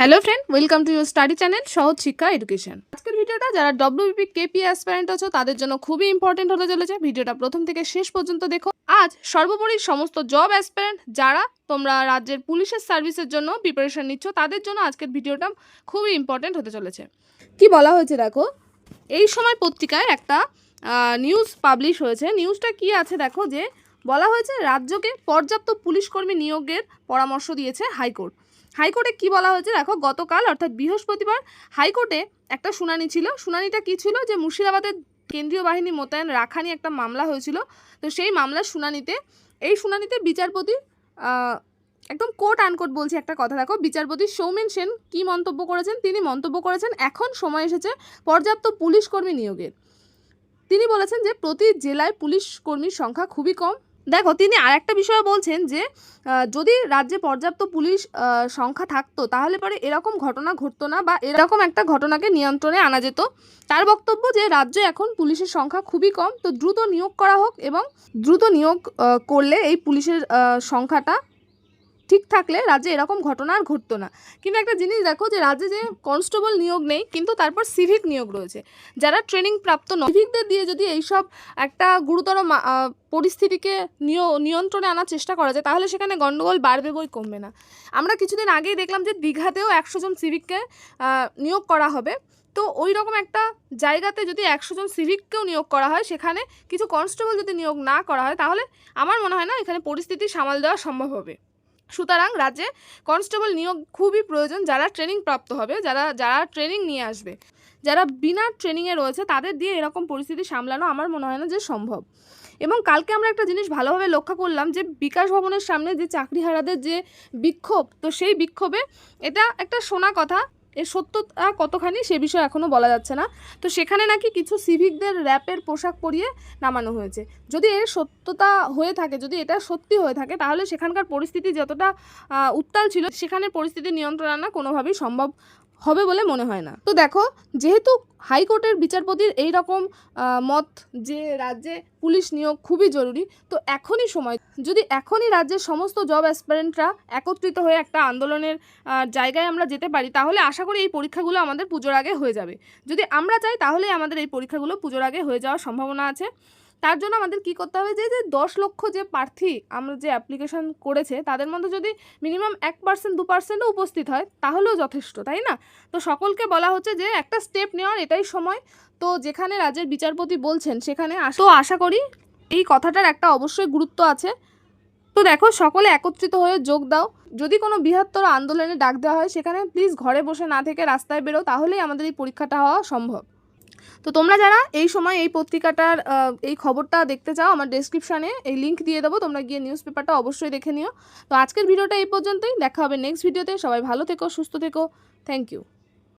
Hello friend welcome to your study channel Sohoj Shikkha education আজকের ভিডিওটা যারা WBP KP aspirant আছো, তাদের জন্য খুবই ইম্পর্টেন্ট হতে চলেছে। ভিডিওটা প্রথম থেকে শেষ পর্যন্ত দেখো। আজ সর্বোপরি সমস্ত জব অ্যাসপারেন্ট যারা তোমরা রাজ্যের পুলিশের সার্ভিসের জন্য প্রিপারেশন নিচ্ছ, তাদের জন্য আজকের ভিডিওটা খুবই ইম্পর্টেন্ট হতে চলেছে। কি বলা হয়েছে দেখো? এই সময় পত্রিকায় একটা নিউজ পাবলিশ হয়েছে। নিউজটা কি আছে দেখো যে, বলা হয়েছে রাজ্যকে পর্যাপ্ত পুলিশ কর্মী নিয়োগের পরামর্শ দিয়েছে হাইকোর্ট। হাইকোর্টে কি বলা হয়েছে দেখো? গতকাল, অর্থাৎ বৃহস্পতিবার, হাইকোর্টে একটা শুনানি ছিল। শুনানিটা কি ছিল? যে মুর্শিদাবাদের কেন্দ্রীয় বাহিনী মোতায়েন রাখা নিয়ে একটা মামলা হয়েছিল। তো সেই মামলার শুনানিতে, এই শুনানিতে বিচারপতি একদম কোট আনকোট বলছি একটা কথা। দেখো, বিচারপতি সৌমেন সেন কি মন্তব্য করেছেন? তিনি মন্তব্য করেছেন, এখন সময় এসেছে পর্যাপ্ত পুলিশ কর্মী নিয়োগের। তিনি বলেছেন যে প্রতি জেলায় পুলিশ কর্মীর সংখ্যা খুবই কম। দেখো, তিনি আর একটা বিষয় বলছেন যে যদি রাজ্যে পর্যাপ্ত পুলিশ সংখ্যা থাকতো, তাহলে পরে এরকম ঘটনা ঘটতো না বা এরকম একটা ঘটনাকে নিয়ন্ত্রণে আনা যেত। তার বক্তব্য যে, রাজ্যে এখন পুলিশের সংখ্যা খুবই কম, তো দ্রুত নিয়োগ করা হোক এবং দ্রুত নিয়োগ করলে এই পুলিশের সংখ্যাটা ঠিক থাকলে রাজ্যে এরকম ঘটনা আর ঘটতো না। কিন্তু একটা জিনিস দেখো যে রাজ্যে যে কনস্টেবল নিয়োগ নেই, কিন্তু তারপর সিভিক নিয়োগ রয়েছে। যারা ট্রেনিং প্রাপ্ত নয় সিভিকদের দিয়ে যদি এইসব একটা গুরুতর পরিস্থিতিকে নিয়- নিয়ন্ত্রণে আনার চেষ্টা করা যায়, তাহলে সেখানে গণ্ডগোল বাড়বে বই কমবে না। আমরা কিছুদিন আগেই দেখলাম যে দীঘাতেও একশো জন সিভিককে নিয়োগ করা হবে। তো ওই রকম একটা জায়গাতে যদি একশো জন সিভিককেও নিয়োগ করা হয়, সেখানে কিছু কনস্টেবল যদি নিয়োগ না করা হয়, তাহলে আমার মনে হয় না এখানে পরিস্থিতি সামাল দেওয়া সম্ভব হবে। সুতরাং রাজ্যে কনস্টেবল নিয়োগ খুবই প্রয়োজন যারা ট্রেনিং প্রাপ্ত হবে, যারা যারা ট্রেনিং নিয়ে আসবে। যারা বিনা ট্রেনিংয়ে রয়েছে, তাদের দিয়ে এরকম পরিস্থিতি সামলানো আমার মনে হয় না যে সম্ভব। এবং কালকে আমরা একটা জিনিস ভালোভাবে লক্ষ্য করলাম যে বিকাশ ভবনের সামনে যে চাকরিহারাদের যে বিক্ষোভ, তো সেই বিক্ষোভে এটা একটা শোনা কথা এর সত্যতা কতখানি সে বিষয়ে এখনও বলা যাচ্ছে না। তো সেখানে নাকি কিছু সিভিকদের র্যাপের পোশাক পরিয়ে নামানো হয়েছে। যদি এর সত্যতা হয়ে থাকে, যদি এটা সত্যি হয়ে থাকে, তাহলে সেখানকার পরিস্থিতি যতটা উত্তাল ছিল, সেখানের পরিস্থিতি নিয়ন্ত্রণ আনা কোনোভাবেই সম্ভব হবে বলে মনে হয় না। তো দেখো, যেহেতু হাইকোর্টের বিচারপতির এই রকম মত যে রাজ্যে পুলিশ নিয়োগ খুবই জরুরি, তো এখনই সময়, যদি এখনই রাজ্যের সমস্ত জব অ্যাসপারেন্টরা একত্রিত হয়ে একটা আন্দোলনের জায়গায় আমরা যেতে পারি, তাহলে আশা করি এই পরীক্ষাগুলো আমাদের পুজোর আগে হয়ে যাবে। যদি আমরা চাই, তাহলেই আমাদের এই পরীক্ষাগুলো পুজোর আগে হয়ে যাওয়ার সম্ভাবনা আছে। তার জন্য আমাদের কি করতে হবে যে যে দশ লক্ষ যে প্রার্থী আমরা যে অ্যাপ্লিকেশন করেছে, তাদের মধ্যে যদি মিনিমাম এক পার্সেন্ট দু পার্সেন্টও উপস্থিত হয়, তাহলেও যথেষ্ট, তাই না? তো সকলকে বলা হচ্ছে যে, একটা স্টেপ নেওয়ার এটাই সময়। তো যেখানে রাজ্যের বিচারপতি বলছেন, সেখানে তো আশা করি এই কথাটার একটা অবশ্যই গুরুত্ব আছে। তো দেখো, সকলে একত্রিত হয়ে যোগ দাও। যদি কোনো বৃহত্তর আন্দোলনে ডাক দেওয়া হয়, সেখানে প্লিজ ঘরে বসে না থেকে রাস্তায় বেরো, তাহলেই আমাদের এই পরীক্ষাটা হওয়া সম্ভব। তো তোমরা যারা এই সময় এই পত্রিকাটার এই খবরটা দেখতে চাও, আমার ডেসক্রিপশানে এই লিঙ্ক দিয়ে দেবো, তোমরা গিয়ে নিউজ পেপারটা অবশ্যই দেখে নিও। তো আজকের ভিডিওটা এই পর্যন্তই, দেখা হবে নেক্সট ভিডিওতে সবাই ভালো থেকো, সুস্থ থেকো। Thank you